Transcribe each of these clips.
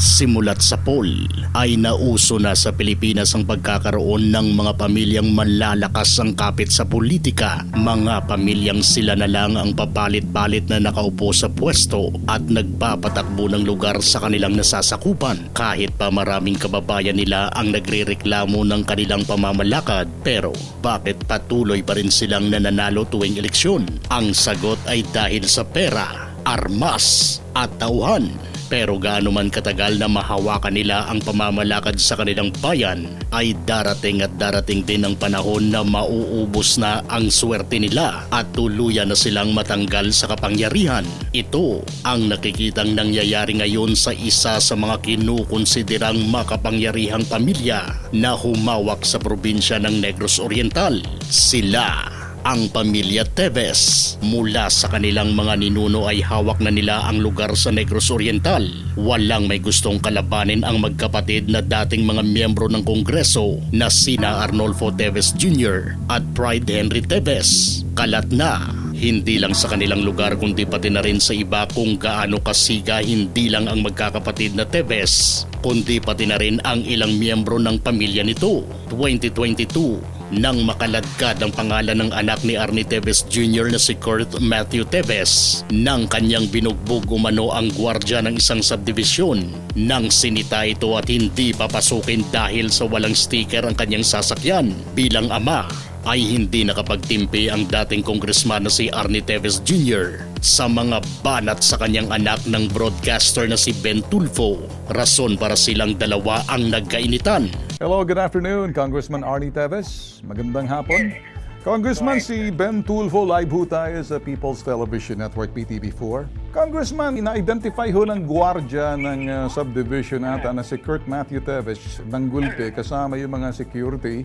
Simulat sa Paul ay nauso na sa Pilipinas ang pagkakaroon ng mga pamilyang malalakas ang kapit sa politika. Mga pamilyang sila na lang ang papalit-balit na nakaupo sa pwesto at nagpapatakbo ng lugar sa kanilang nasasakupan. Kahit pa maraming kababayan nila ang nagrereklamo ng kanilang pamamalakad pero bakit patuloy pa rin silang nananalo tuwing eleksyon? Ang sagot ay dahil sa pera, armas at tauhan. Pero gaano man katagal na mahawakan nila ang pamamalakad sa kanilang bayan, ay darating at darating din ang panahon na mauubos na ang swerte nila at tuluyan na silang matanggal sa kapangyarihan. Ito ang nakikitang nangyayari ngayon sa isa sa mga kinukonsiderang makapangyarihang pamilya na humawak sa probinsya ng Negros Oriental. Sila ang pamilya Tevez. Mula sa kanilang mga ninuno ay hawak na nila ang lugar sa Negros Oriental. Walang may gustong kalabanin ang magkapatid na dating mga miyembro ng Kongreso na sina Arnolfo Tevez Jr. at Pride Henry Tevez. Kalat na hindi lang sa kanilang lugar kundi pati na rin sa iba kung gaano kasiga hindi lang ang magkakapatid na Tevez kundi pati na rin ang ilang miyembro ng pamilya nito. 2022 nang makaladkad ang pangalan ng anak ni Arnie Tevez Jr. na si Kurt Matthew Tevez nang kanyang binugbog umano ang gwardya ng isang subdivision nang sinita ito at hindi papasukin dahil sa walang sticker ang kanyang sasakyan bilang ama ay hindi nakapagtimpi ang dating kongresman na si Arnie Tevez Jr. sa mga banat sa kanyang anak ng broadcaster na si Ben Tulfo. Rason para silang dalawa ang nagkainitan. Hello, good afternoon, Congressman Arnie Teves. Magandang hapon. Congressman, si Ben Tulfo live ho tayo sa People's Television Network, PTV4. Congressman, ina-identify ho ng gwardya ng uh, subdivision ata na si Kurt Matthew Teves ng Gulpe kasama yung mga security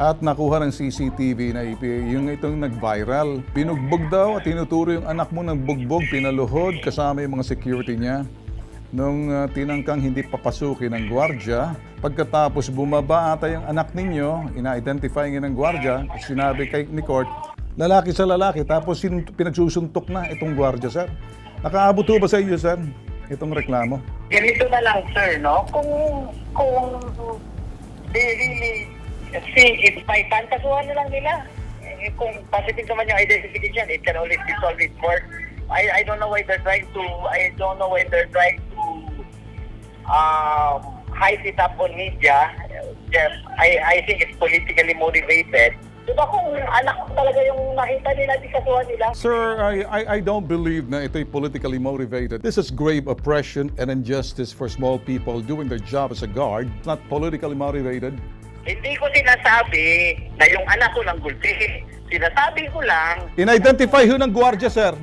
at nakuha ng CCTV na yung itong nag-viral. Binugbog daw at tinuturo yung anak mo ng bugbog, pinaluhod kasama yung mga security niya nung uh, tinangkang hindi papasukin ng gwardya. Pagkatapos bumaba ata yung anak ninyo, ina-identify ng gwardya, sinabi kay ni Court, lalaki sa lalaki, tapos pinagsusuntok na itong gwardya, sir. Nakaabot ba sa inyo, sir, itong reklamo? ganito na lang sir, no? Kung kung they really see it by fan, kasuhan na lang nila. Eh, Kung positive naman yung identification, it can always be solved in court. I I don't know why they're trying to I don't know why they're trying to um hype it up on media. Just, I I think it's politically motivated. Diba kung anak ko talaga yung nakita nila, di kasuhan nila? Sir, I, I, I don't believe na ito'y politically motivated. This is grave oppression and injustice for small people doing their job as a guard, not politically motivated. Hindi ko sinasabi na yung anak ko ng gulpi. Sinasabi ko lang, In-identify ho ng gwardya, sir.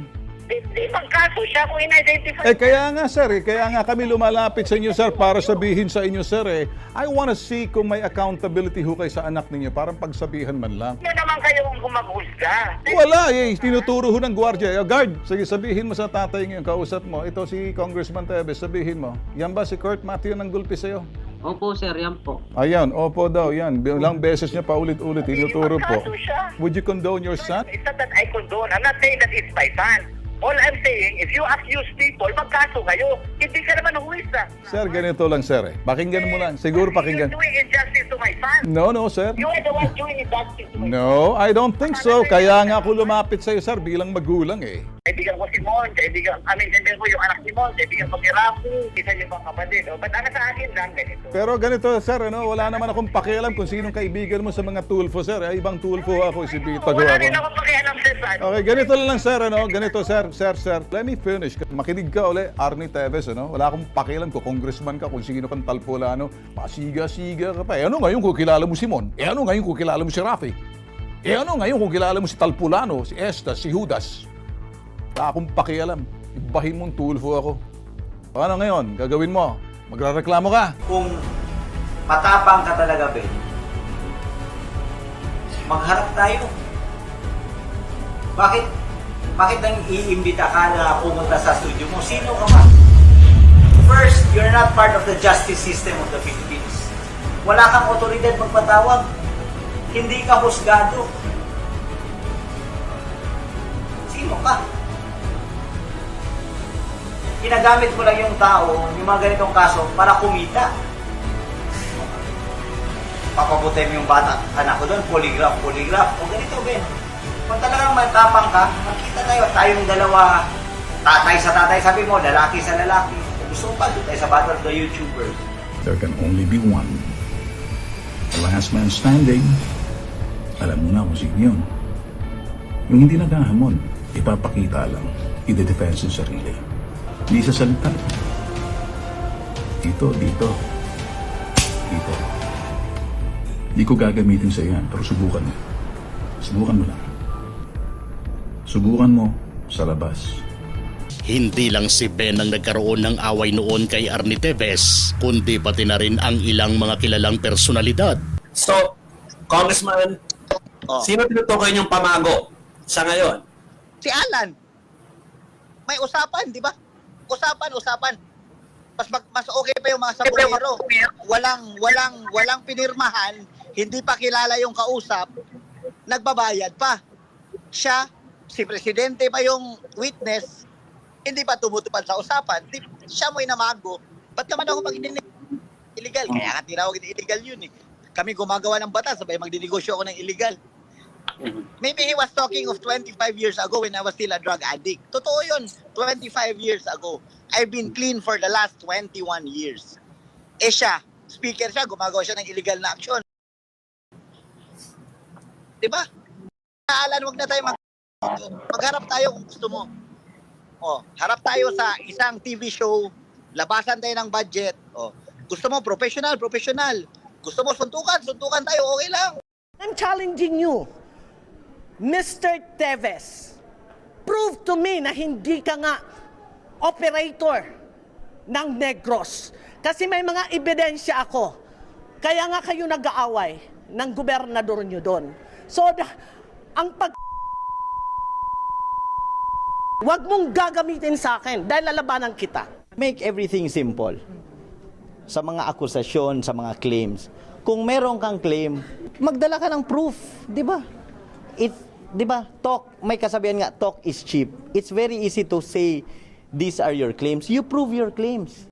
di, di magkaso siya kung in-identify. Eh kaya nga sir, eh, kaya nga kami lumalapit sa inyo sir para sabihin sa inyo sir eh, I wanna see kung may accountability ho kayo sa anak ninyo, parang pagsabihan man lang. Ano naman kayo ang gumaghusga? Wala eh, tinuturo ho ng gwardiya. Eh, guard, sige sabihin mo sa tatay ngayon, kausap mo, ito si Congressman Tevez, sabihin mo, yan ba si Kurt Matthew ng gulpi sa'yo? Opo, sir, yan po. Ayan, opo daw, yan. Ilang beses niya paulit-ulit, tinuturo po. Magkaso siya. Would you condone your son? It's not that I condone. I'm not saying that it's by fan. All I'm saying, if you accuse people, magkaso kayo. Hindi ka naman huwisa. Sir, ganito lang sir eh. Pakinggan mo lang. Siguro pakinggan. You're doing injustice to my son. No, no sir. You are the one doing injustice to my son. No, I don't think so. Kaya nga ako lumapit sa'yo, sir, bilang magulang eh. Kaibigan ko si Mon, kaibigan, I mean, kaibigan ko yung anak ni Mon, kaibigan ko si Rafu, isa yung mga kapatid. O, ba't ang sa akin lang ganito? Pero ganito, sir, ano, wala naman akong pakialam kung sinong kaibigan mo sa mga tulfo, sir. Ay, ibang tulfo ako, si Bita Wala rin ako pakialam sa ano. Okay, ganito lang, sir, ano, ganito, sir, sir, sir. Let me finish. Makinig ka uli, Arnie Teves, ano. Wala akong pakialam kung congressman ka, kung sino kang talpulano. Pasiga-siga ka pa. Eh, ano ngayon kung kilala mo si Mon? Eh, ano ngayon kung kilala mo si Rafi? Eh, ano ngayon kung kilala mo si Talpulano, si Estes, si Judas? Wala akong pakialam. Ibahin mong tulfo ako. Ano ngayon? Gagawin mo? Magrereklamo ka? kung matapang ka talaga, Ben, magharap tayo. Bakit, bakit nang iimbita ka na pumunta sa studio mo? Sino ka ba? First, you're not part of the justice system of the Philippines. Wala kang otoridad magpatawag. Hindi ka husgado. Ginagamit mo lang yung tao, yung mga ganitong kaso, para kumita. Papabutin yung bata, anak ko doon, polygraph, polygraph. O ganito, Ben. Kung talagang matapang ka, makita tayo, tayong dalawa, tatay sa tatay, sabi mo, lalaki sa lalaki. Gusto pa, doon tayo sa battle of the YouTubers. There can only be one. The last man standing. Alam mo na kung sino yun. Yung hindi naghahamon, ipapakita lang, i-defense yung sarili. Hindi sa salita. Dito, dito. Dito. Hindi ko gagamitin sa yan, pero subukan mo. Subukan mo lang. Subukan mo sa labas. Hindi lang si Ben ang nagkaroon ng away noon kay Arnie Teves, kundi pati na rin ang ilang mga kilalang personalidad. So, Congressman, Oh. sino tinutukoy niyong pamago sa ngayon? Si Alan. May usapan, di ba? Usapan, usapan. Mas mag- mas okay pa yung mga sabonero. Walang walang walang pinirmahan, hindi pa kilala yung kausap, nagbabayad pa. Siya, si presidente pa yung witness, hindi pa tumutupad sa usapan. Di, siya mo'y namago. Ba't naman ako mag illegal? Kaya nga tinawag na illegal yun eh. Kami gumagawa ng batas, sabay magdinegosyo ako ng illegal. Maybe he was talking of 25 years ago when I was still a drug addict. Totoo yun. 25 years ago. I've been clean for the last 21 years. Eh siya, speaker siya, gumagawa siya ng illegal na aksyon. Diba? Alan, wag na tayo mag... Magharap tayo kung gusto mo. Oh, harap tayo sa isang TV show, labasan tayo ng budget. Oh, gusto mo professional, professional. Gusto mo suntukan, suntukan tayo, okay lang. I'm challenging you, Mr. Teves. Prove to me na hindi ka nga operator ng Negros. Kasi may mga ebidensya ako. Kaya nga kayo nag-aaway ng gobernador nyo doon. So, ang pag... Huwag mong gagamitin sa akin dahil lalabanan kita. make everything simple. Sa mga akusasyon, sa mga claims. Kung meron kang claim, magdala ka ng proof, 'di ba? It 'di ba? Talk, may kasabihan nga, talk is cheap. It's very easy to say these are your claims. You prove your claims.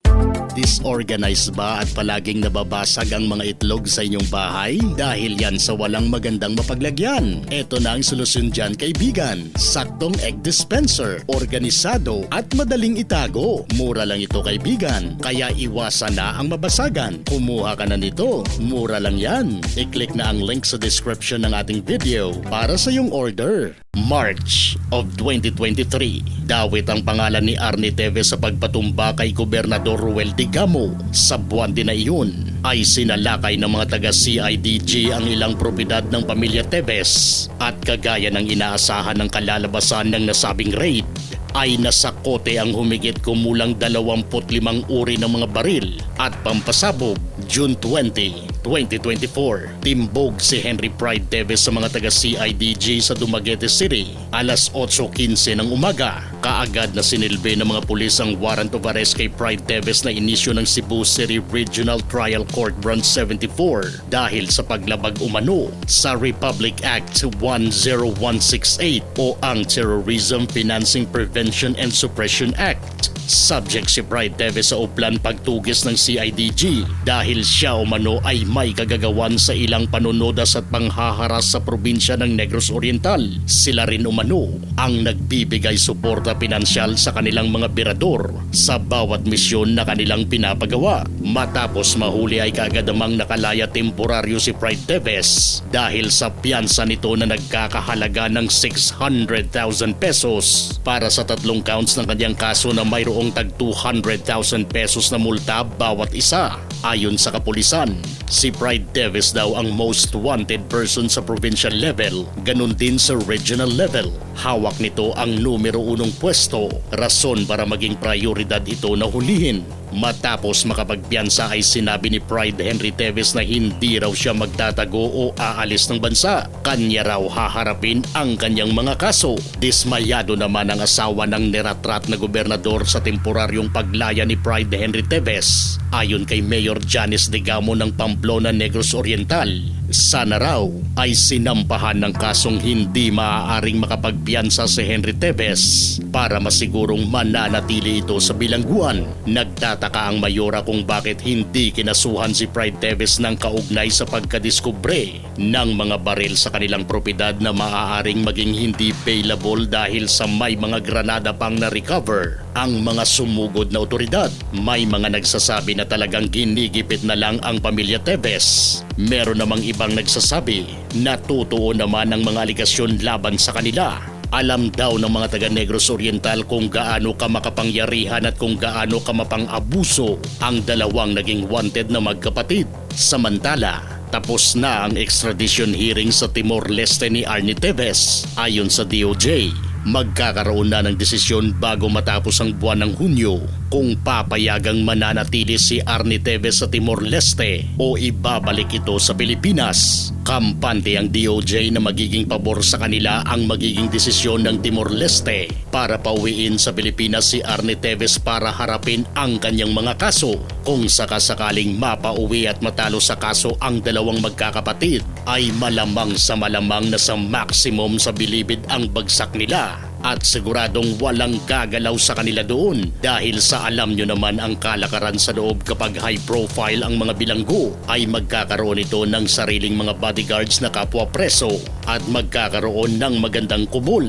Disorganized ba at palaging nababasag ang mga itlog sa inyong bahay? Dahil yan sa walang magandang mapaglagyan. Ito na ang solusyon dyan kaibigan. Saktong egg dispenser, organisado at madaling itago. Mura lang ito kaibigan, kaya iwasan na ang mabasagan. Kumuha ka na nito, mura lang yan. I-click na ang link sa description ng ating video para sa iyong order. March of 2023. Dawit ang pangalan ni Arnie Teves sa pagpatumba kay Gobernador Ruel Digamo. Sa buwan din na iyon ay sinalakay ng mga taga-CIDG ang ilang propiedad ng pamilya Teves at kagaya ng inaasahan ng kalalabasan ng nasabing raid ay nasakote ang humigit kumulang 25 uri ng mga baril at pampasabog June 20, 2024. Timbog si Henry Pride Teves sa mga taga-CIDG sa Dumaguete City alas 8.15 ng umaga. Kaagad na sinilbi ng mga pulis ang warrant of arrest kay Pride Teves na inisyo ng Cebu City Regional Trial Court Branch 74 dahil sa paglabag umano sa Republic Act 10168 o ang Terrorism Financing Prevention and Suppression Act. Subject si Pride Teves sa uplan pagtugis ng CIDG dahil siya umano ay may kagagawan sa ilang panunodas at panghaharas sa probinsya ng Negros Oriental. Sila rin umano ang nagbibigay suporta pinansyal sa kanilang mga birador sa bawat misyon na kanilang pinapagawa. Matapos mahuli ay kagadamang nakalaya temporaryo si Pride Teves dahil sa piyansa nito na nagkakahalaga ng 600,000 pesos para sa tatlong counts ng kanyang kaso na mayroong tag 200,000 pesos na multa bawat isa. Ayon sa kapulisan, si Pride Teves daw ang most wanted person sa provincial level, ganun din sa regional level. Hawak nito ang numero unong pwesto, rason para maging prioridad ito na hulihin. Matapos makapagpiansa ay sinabi ni Pride Henry Teves na hindi raw siya magtatago o aalis ng bansa. Kanya raw haharapin ang kanyang mga kaso. Dismayado naman ang asawa ng niratrat na gobernador sa temporaryong paglaya ni Pride Henry Teves. Ayon kay Mayor Janice De Gamo ng Pamplona Negros Oriental, sana raw ay sinampahan ng kasong hindi maaaring makapagpiansa si Henry Teves para masigurong mananatili ito sa bilangguan. Nagtataka ang mayora kung bakit hindi kinasuhan si Pride Teves ng kaugnay sa pagkadiskubre ng mga baril sa kanilang propedad na maaaring maging hindi bailable dahil sa may mga granada pang na-recover ang mga sumugod na otoridad. May mga nagsasabi na talagang ginigipit na lang ang pamilya Teves. Meron namang ibang nagsasabi na totoo naman ang mga aligasyon laban sa kanila. Alam daw ng mga taga Negros Oriental kung gaano ka makapangyarihan at kung gaano ka mapang-abuso ang dalawang naging wanted na magkapatid. Samantala, tapos na ang extradition hearing sa Timor-Leste ni Arnie Teves ayon sa DOJ. Magkakaroon na ng desisyon bago matapos ang buwan ng Hunyo kung papayagang mananatili si Arnie Teves sa Timor-Leste o ibabalik ito sa Pilipinas. Kampante ang DOJ na magiging pabor sa kanila ang magiging desisyon ng Timor-Leste para pauwiin sa Pilipinas si Arnie Teves para harapin ang kanyang mga kaso. Kung sakasakaling mapauwi at matalo sa kaso ang dalawang magkakapatid ay malamang sa malamang na sa maximum sa bilibid ang bagsak nila at siguradong walang gagalaw sa kanila doon dahil sa alam nyo naman ang kalakaran sa loob kapag high profile ang mga bilanggo ay magkakaroon ito ng sariling mga bodyguards na kapwa preso at magkakaroon ng magandang kubol.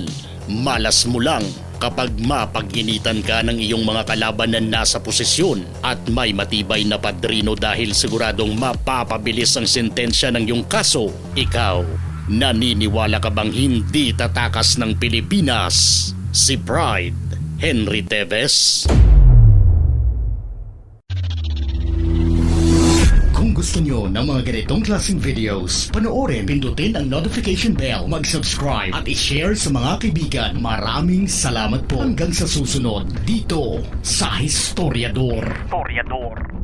Malas mo lang kapag mapag-initan ka ng iyong mga kalaban na nasa posisyon at may matibay na padrino dahil siguradong mapapabilis ang sentensya ng iyong kaso. Ikaw, naniniwala ka bang hindi tatakas ng Pilipinas si Pride Henry Teves? Kung gusto nyo ng mga ganitong klaseng videos, panoorin, pindutin ang notification bell, mag-subscribe at i-share sa mga kaibigan. Maraming salamat po hanggang sa susunod dito sa Historiador. Historiador.